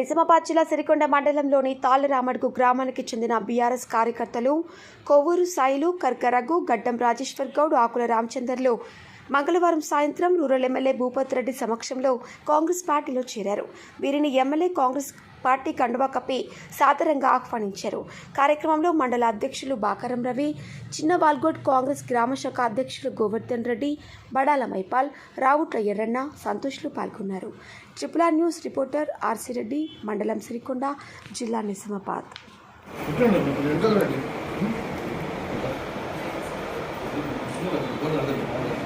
నిజామాబాద్ జిల్లా సిరికొండ మండలంలోని తాళ్ళరామడుగు గ్రామానికి చెందిన బీఆర్ఎస్ కార్యకర్తలు కొవ్వూరు సాయిలు కర్కరగు గడ్డం రాజేశ్వర్ గౌడ్ ఆకుల రామచందర్లు మంగళవారం సాయంత్రం రూరల్ ఎమ్మెల్యే భూపత్ రెడ్డి సమక్షంలో కాంగ్రెస్ పార్టీలో చేరారు. వీరిని ఎమ్మెల్యే కాంగ్రెస్ పార్టీ కండువా కప్పి సాదరంగా ఆహ్వానించారు. కార్యక్రమంలో మండల అధ్యక్షులు బాకారం రవి చిన్న వాల్గోడ్ కాంగ్రెస్ గ్రామ శాఖ అధ్యక్షులు గోవర్ధన్ రెడ్డి బడాల మైపాల్ రావుట్ల ఎర్రన్న సంతోష్లు పాల్గొన్నారు. Triple R news reporter RC Reddy మండలం సిరికొండ జిల్లా నిజామాబాద్. Gracias.